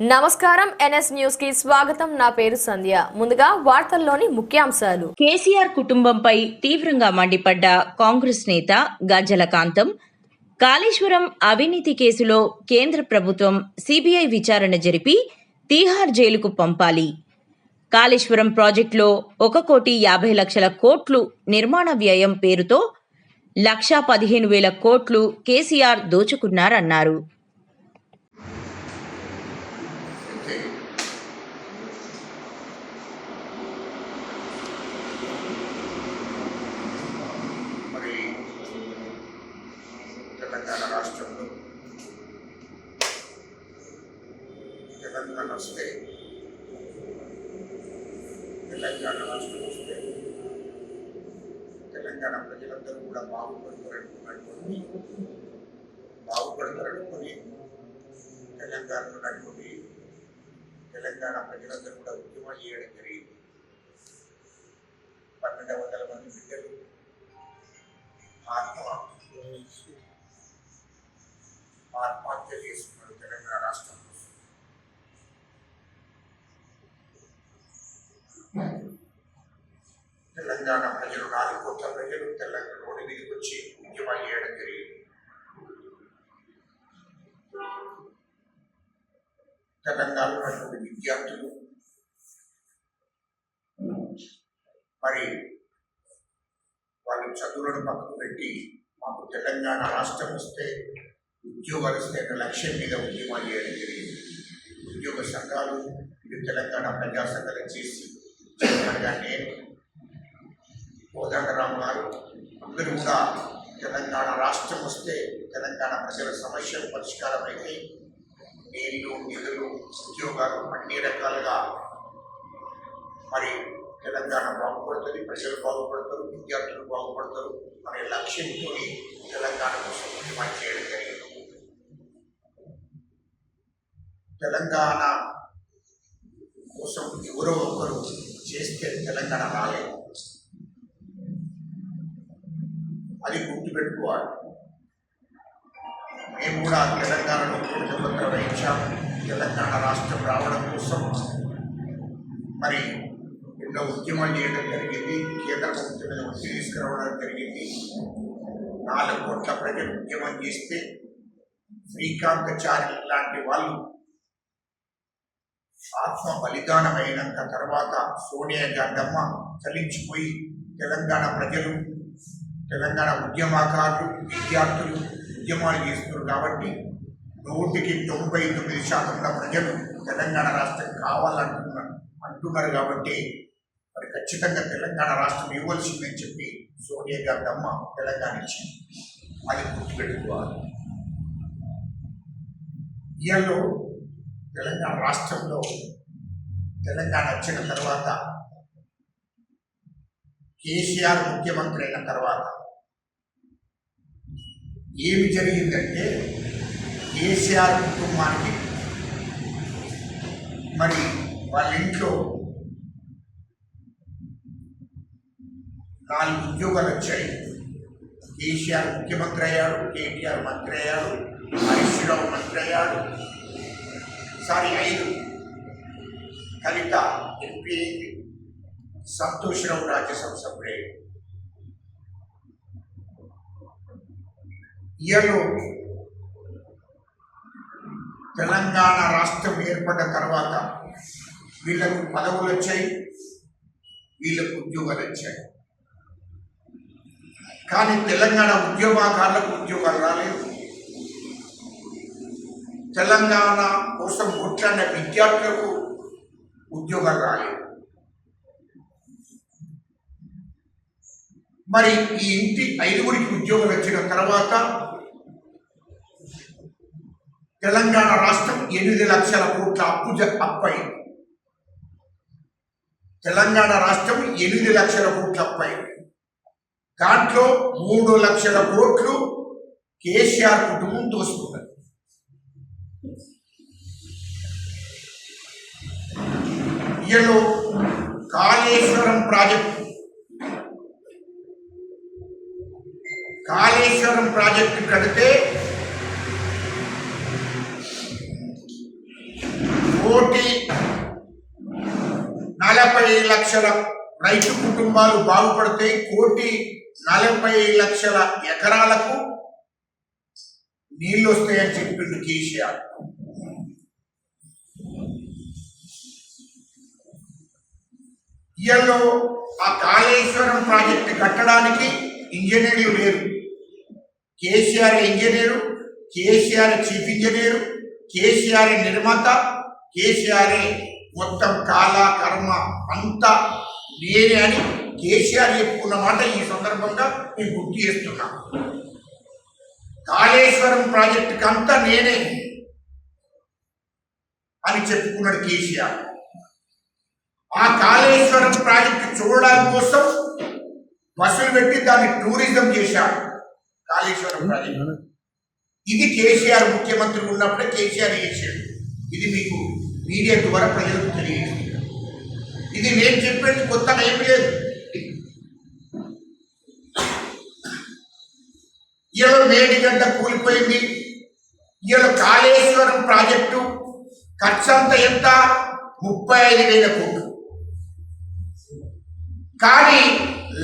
నమస్కారం ఎన్ఎస్ న్యూస్కి స్వాగతం. నా పేరు సంధ్య. ముందుగా వార్తల్లోని ముఖ్యాంశాలు. కేసీఆర్ కుటుంబంపై తీవ్రంగా మండిపడ్డ కాంగ్రెస్ నేత గజ్జల కాంతం. కాళేశ్వరం అవినీతి కేసులో కేంద్ర ప్రభుత్వం సిబిఐ విచారణ జరిపి తీహార్ జైలుకు పంపాలి. కాళేశ్వరం ప్రాజెక్టులో ఒక కోటి యాభై లక్షల కోట్లు నిర్మాణ వ్యయం పేరుతో లక్షా పదిహేను వేల కోట్లు కేసీఆర్ దోచుకున్నారన్నారు మరి తెలంగాణ రాష్ట్రంలో తెలంగాణ వస్తే తెలంగాణ రాష్ట్రం వస్తే తెలంగాణ ప్రజలందరూ కూడా బాగుపడతారనుకున్నటువంటి బాగుపడతారనుకుని తెలంగాణలో నడుపుని తెలంగాణ ప్రజలందరూ కూడా ఉద్యమం చేయడం జరిగింది. పన్నెండు వందల మంది బిడ్డలు ఆత్మ ఆత్మహత్య చేసుకున్నారు తెలంగాణ ప్రజలు నాలుగు కోట్ల ప్రజలు తెలంగాణ రోడ్డు మీదకి వచ్చి ఉద్యమాలు చేయడం జరిగింది తెలంగాణలో విద్యార్థులు మరి వాళ్ళు చదువులను పక్కన పెట్టి మాకు తెలంగాణ రాష్ట్రం వస్తే ఉద్యోగాలు వస్తే లక్ష్యం మీద ఉద్యమాలు చేయడం జరిగింది. ఉద్యోగ సంఘాలు ఇది తెలంగాణ ప్రజా సంఘాలు చేసి నేను కోదండరామ్ గారు అందరూ కూడా తెలంగాణ రాష్ట్రం వస్తే తెలంగాణ ప్రజల సమస్యలు పరిష్కారం అయితే నీళ్ళు నిధులు ఉద్యోగాలు అన్ని రకాలుగా మరి తెలంగాణ బాగుపడుతుంది ప్రజలు బాగుపడతారు విద్యార్థులు బాగుపడతారు అనే లక్ష్యంతో తెలంగాణ కోసం ఉద్యమం చేయడం జరిగింది. తెలంగాణ కోసం ఎవరో ఒకరు చేస్తే తెలంగాణ రాలేదు. అది గుర్తుపెట్టుకోవాలి. మేము కూడా తెలంగాణలో కుటుంబత్ర వహించాం తెలంగాణ రాష్ట్రం రావడం కోసం మరి ఎన్నో ఉద్యమాలు చేయడం జరిగింది కేంద్ర ప్రభుత్వం మీద ఒత్తిడి తీసుకురావడం జరిగింది. నాలుగు కోట్ల ప్రజలు ఉద్యమం చేస్తే శ్రీకాంతచారి లాంటి వాళ్ళు ఆత్మ బలిదానమైనంత తర్వాత సోనియా గాంధమ్మ చలించిపోయి తెలంగాణ ప్రజలు తెలంగాణ ఉద్యమకారులు విద్యార్థులు ఉద్యమాలు చేస్తున్నారు కాబట్టి నూటికి తొంభై తొమ్మిది శాతం ప్రజలు తెలంగాణ రాష్ట్రం కావాలంటున్నారు అంటున్నారు కాబట్టి మరి ఖచ్చితంగా తెలంగాణ రాష్ట్రం ఇవ్వాల్సిందని చెప్పి సోనియా గారి అమ్మ తెలంగాణ ఇచ్చింది. అది గుర్తుపెట్టుకోవాలి. ఇయర్లో తెలంగాణ రాష్ట్రంలో తెలంగాణ వచ్చిన తర్వాత కేసీఆర్ ముఖ్యమంత్రి అయిన తర్వాత ఏమి జరిగిందంటే కేసీఆర్ కుటుంబానికి మరి వాళ్ళ ఇంట్లో నాలుగు ఉద్యోగాలు వచ్చాయి. కేసీఆర్ ముఖ్యమంత్రి అయ్యాడు కేటీఆర్ మంత్రి అయ్యాడు హరీష్ రావు మంత్రి అయ్యాడు సారీ ఐదు. కవిత ఎంపీ అయింది సంతోష్ రావు రాజ్యసభ సభ్యుడు. ఇయర్లో తెలంగాణ రాష్ట్రం ఏర్పడ్డ తర్వాత వీళ్ళకు పదవులు వచ్చాయి వీళ్ళకు ఉద్యోగాలు వచ్చాయి. కానీ తెలంగాణ ఉద్యోగాకారులకు ఉద్యోగాలు రాలేదు. తెలంగాణ కోసం కొట్లాడిన విద్యార్థులకు ఉద్యోగాలు రాలేదు. మరి ఈ ఇంటి ఐదుగురికి ఉద్యోగం వచ్చిన తర్వాత తెలంగాణ రాష్ట్రం ఎనిమిది లక్షల కోట్ల అప్పు జ- అప్పయింది. తెలంగాణ రాష్ట్రం ఎనిమిది లక్షల కోట్ల అప్పయింది. దాంట్లో మూడు లక్షల కోట్లు కేసీఆర్ కుటుంబం తోసుకున్నది ఇయలో కాళేశ్వరం ప్రాజెక్టు. కాళేశ్వరం ప్రాజెక్టు కడితే లక్షల రైతు కుటుంబాలు బాగుపడతాయి కోటి నలభై లక్షల ఎకరాలకు నీళ్ళు వస్తాయని చెప్పిండు కేసీఆర్. ఇయల్లో ఆ కాళేశ్వరం ప్రాజెక్టు కట్టడానికి ఇంజనీర్లు లేరు. KCR engineer KCR chief engineer KCR నిర్మాత కేసీఆర్ మొత్తం కాల కర్మ అంతా నేనే అని కేసీఆర్ చెప్పుకున్న మాట ఈ సందర్భంగా నేను గుర్తు చేస్తున్నా. కాళేశ్వరం ప్రాజెక్టుకి అంతా నేనే అని చెప్పుకున్నాడు కేసీఆర్. ఆ కాళేశ్వరం ప్రాజెక్టు చూడడానికి కోసం బస్సులు పెట్టి దాన్ని టూరిజం చేశాడు కాళేశ్వరం ప్రాజెక్టు. ఇది కేసీఆర్ ముఖ్యమంత్రి ఉన్నప్పుడే కేసీఆర్ చేశాడు. ఇది మీకు మీడియా ద్వారా ప్రజలకు తెలియజేస్తుంది ఇది నేను చెప్పేది కొత్తగా ఏం లేదు. ఇలా మేడిగడ్డ కూలిపోయింది. ఇలా కాళేశ్వరం ప్రాజెక్టు ఖర్చు అంత ఎంత? ముప్పై ఐదు వేల కోట్లు. కానీ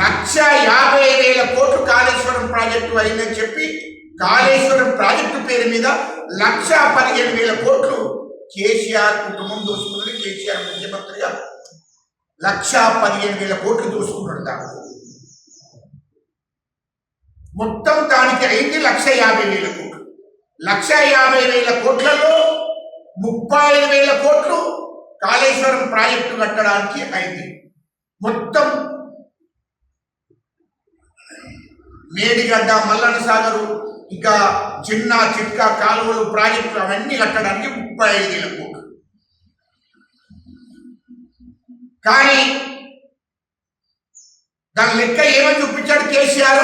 లక్ష యాభై వేల కోట్లు కాళేశ్వరం ప్రాజెక్టు అయిందని చెప్పి కాళేశ్వరం ప్రాజెక్టు పేరు మీద లక్ష పదిహేను వేల కోట్లు కేసీఆర్ కుటుంబం దోసుకున్నది కేసీఆర్ ముఖ్యమంత్రిగా లక్ష పదిహేను వేల కోట్లు దోసుకున్నాడు దాంట్లో. మొత్తం దానికి అయింది లక్ష యాభై వేల కోట్లు. లక్ష యాభై వేల కోట్లలో ముప్పై ఐదు వేల కోట్లు కాళేశ్వరం ప్రాజెక్టు కట్టడానికి అయింది. మొత్తం మేడిగడ్డ మల్లన సాగరు ఇంకా చిన్న చిట్కా కాలువలు ప్రాజెక్టులు అవన్నీ కట్టడానికి ముప్పై ఐదు వేల కోట్లు కానీ దాని లెక్క ఏమని చూపించాడు కేసీఆర్?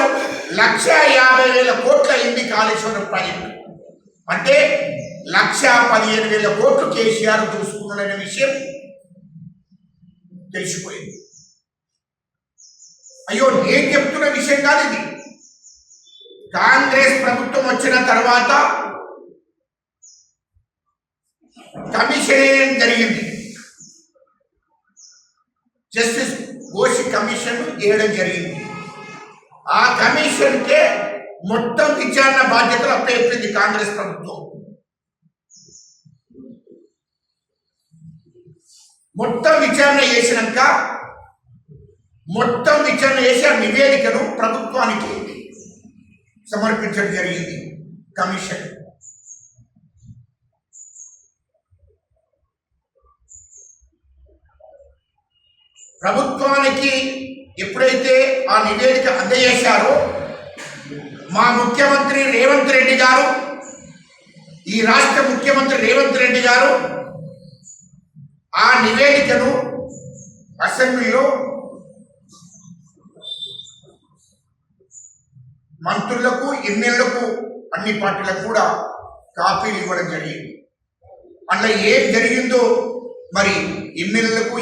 లక్ష యాభై వేల కోట్ల అయింది కాళేశ్వరం ప్రాజెక్టు అంటే లక్ష పదిహేను వేల కోట్లు కేసీఆర్ చూసుకున్నాడనే విషయం తెలిసిపోయింది. అయ్యో నేను చెప్తున్న విషయం కాదు ఇది. కాంగ్రెస్ ప్రభుత్వం వచ్చిన తర్వాత కమిషన్ జరిగింది. జస్టిస్ ఘోషి కమిషన్ చేయడం జరిగింది. ఆ కమిషన్కే మొత్తం విచారణ బాధ్యతలు అప్పచెప్పింది కాంగ్రెస్ ప్రభుత్వం. మొత్తం విచారణ చేసినాక మొత్తం విచారణ చేసి ఆ నివేదికను ప్రభుత్వానికి సమర్పించడం జరిగింది కమిషన్. ప్రభుత్వానికి ఎప్పుడైతే ఆ నివేదిక అందజేశారో మా ముఖ్యమంత్రి రేవంత్ రెడ్డి గారు ఈ రాష్ట్ర ముఖ్యమంత్రి రేవంత్ రెడ్డి గారు ఆ నివేదికను అసెంబ్లీలో మంత్రులకు ఎమ్మెల్యేలకు అన్ని పార్టీలకు కూడా కాపీలు ఇవ్వడం జరిగింది. అందులో ఏం జరిగిందో మరి ఎమ్మెల్యేలకు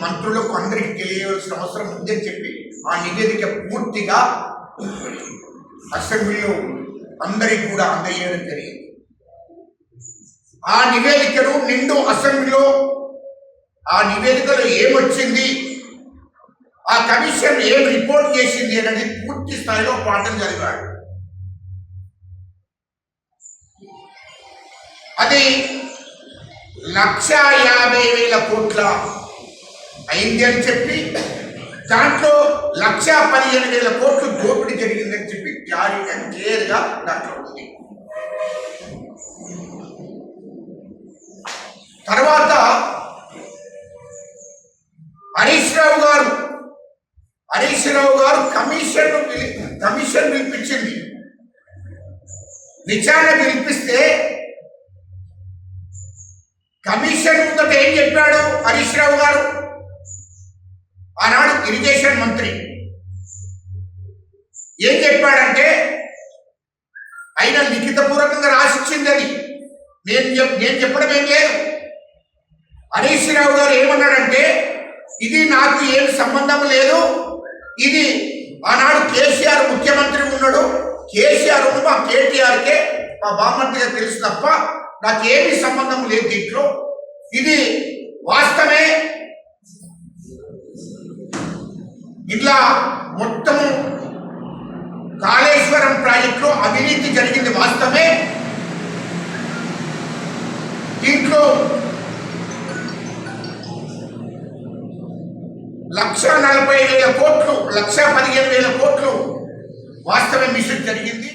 మంత్రులకు అందరికీ తెలియవలసిన అవసరం ఉందని చెప్పి ఆ నివేదిక పూర్తిగా అసెంబ్లీలో అందరికీ కూడా అందజేయడం జరిగింది. ఆ నివేదికను నిండు అసెంబ్లీలో ఆ నివేదికలో ఏమొచ్చింది ఆ కమిషన్ ఏం రిపోర్ట్ చేసింది అనేది పూర్తి స్థాయిలో పాఠం చదివాడు అది లక్ష యాభై వేల కోట్ల అయింది అని చెప్పి దాంట్లో లక్ష పదిహేను వేల కోట్లు దోపిడీ జరిగిందని చెప్పి క్లారీ అండ్ క్లియర్గా దాంట్లో ఉంది. తర్వాత హరీష్ రావు గారు హరీష్ రావు గారు కమిషన్ కమిషన్ పిలిపించింది. విచారణ పిలిపిస్తే కమిషన్ ముందట ఏం చెప్పాడు హరీష్ రావు గారు? ఆనాడు ఇరిగేషన్ మంత్రి. ఏం చెప్పాడంటే ఆయన లిఖితపూర్వకంగా రాసిచ్చింది అది. నేను చెప్- నేను చెప్పడం ఏం లేదు. హరీష్ రావు గారు ఏమన్నాడంటే ఇది నాకు ఏం సంబంధం లేదు. ఇది ఆనాడు కేసీఆర్ ముఖ్యమంత్రి ఉన్నాడు. కేసీఆర్ ఉన్న మా కేటీఆర్కే మా బామ్మర్తిగా తెలుసు తప్ప నాకేమి సంబంధం లేదు దీంట్లో. ఇది వాస్తవమే. ఇట్లా మొత్తము కాళేశ్వరం ప్రాజెక్టులో అవినీతి జరిగింది వాస్తవమే. దీంట్లో లక్ష నలభై వేల కోట్లు లక్ష పదిహేను వేల కోట్లు వాస్తవ మిషన్ జరిగింది.